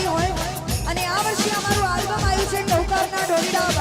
આવી હોય. અને આ વર્ષે અમારું આલ્બમ આવ્યું છે ટોકરના ઢોલડા